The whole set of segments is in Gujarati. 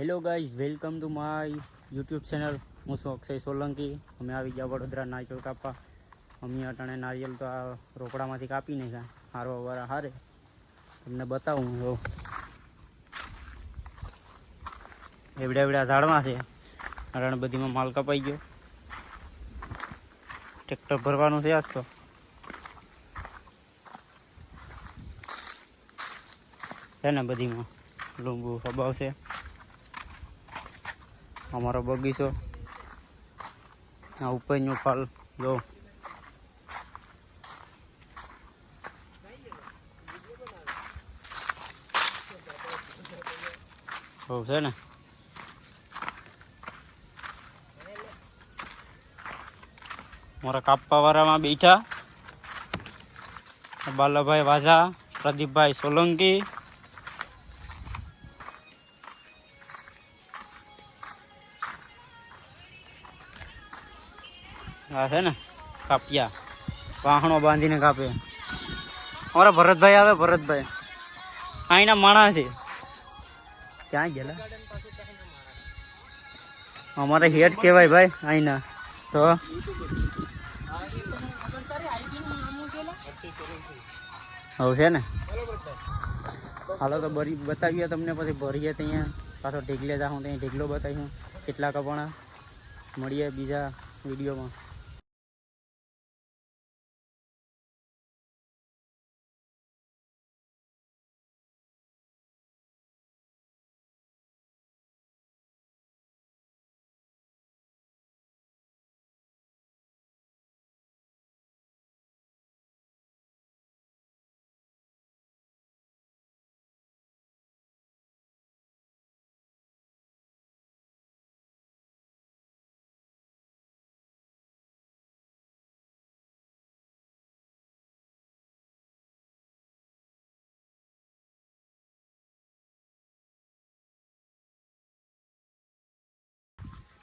Hello guys welcome to my YouTube channel હું છું અક્ષય સોલંકી. અમે આવી ગયા વડોદરા નારિયેળ કાપવા. અમે અટાણે નારિયેળ તો આ રોકડામાંથી કાપી નાખ્યા. હારો વારા હારે. તમને બતાવું જો એવડા એવડા ઝાડમાં છે. અટાણે બધીમાં માલ કપાઈ ગયો. ટ્રેક્ટર ભરવાનું છે આજ તો. છે ને બધીમાં લુંબુ હબાવ છે. અમારો બગીચો. આ ઉપરનું ફળ જો. બહુ છે ને? મારા કાપવા વાળામાં બેઠા. બાલાભાઈ વાઝા, પ્રદીપભાઈ સોલંકી આ છે ને, કાપ્યા. વાહણો બાંધીને કાપે. અમારા ભરતભાઈ આવે, ભરતભાઈ. અહીંના માણસ છે. ક્યાં ગયેલા? અમારે હેડ કહેવાય ભાઈ, અહીંના. તો હવે છે ને? હાલો તો બરી, બતાવીએ તમને પછી ભરીએ ત્યાં પાછો ઢીગલે જાઉં ત્યાં ઢીગલો બતાવીશું. કેટલા કપણા મળીએ બીજા વિડીયોમાં.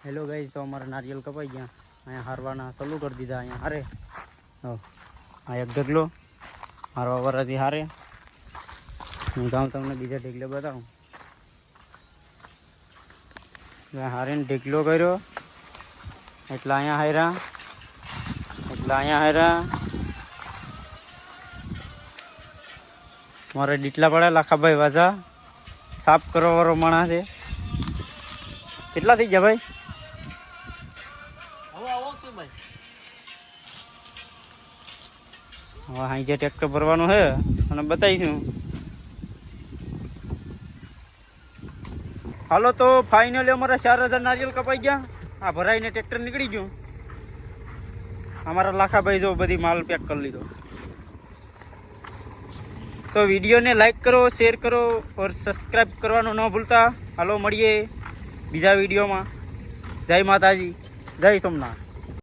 હેલો ગાઈઝ તો અમારા નારિયેલ કપાઈ ગયા. અહીંયા હારવાના ચાલુ કરી દીધા અહીંયા હારે. હા એક ઢગલો હારવા વાળાથી હારે. હું ગામ તમને બીજા ઢેગલે બતાવું. હારીને ઢીકલો કર્યો. એટલા અહીંયા હાર્યા. એટલા અહીંયા હાર્યા. મારે ડીટલા પડ્યા લાખાભાઈ વાજા. સાફ કરવા વાળો માણસ છે. કેટલા થઈ ગયા હવે અહીં જે ટ્રેક્ટર ભરવાનું છે, અને બતાવીશું. હાલો તો ફાઇનલી અમારા ચાર હજાર નારિયેલ કપાઈ ગયા. આ ભરાઈને ટ્રેક્ટર નીકળી ગયું. અમારા લાખાભાઈ જો બધી માલ પેક કરી લીધો. તો વિડીયોને લાઈક કરો શેર કરો, ઓર સબસ્ક્રાઈબ કરવાનું ન ભૂલતા. હાલો, મળીએ બીજા વિડીયોમાં. જય માતાજી. જય સોમનાથ.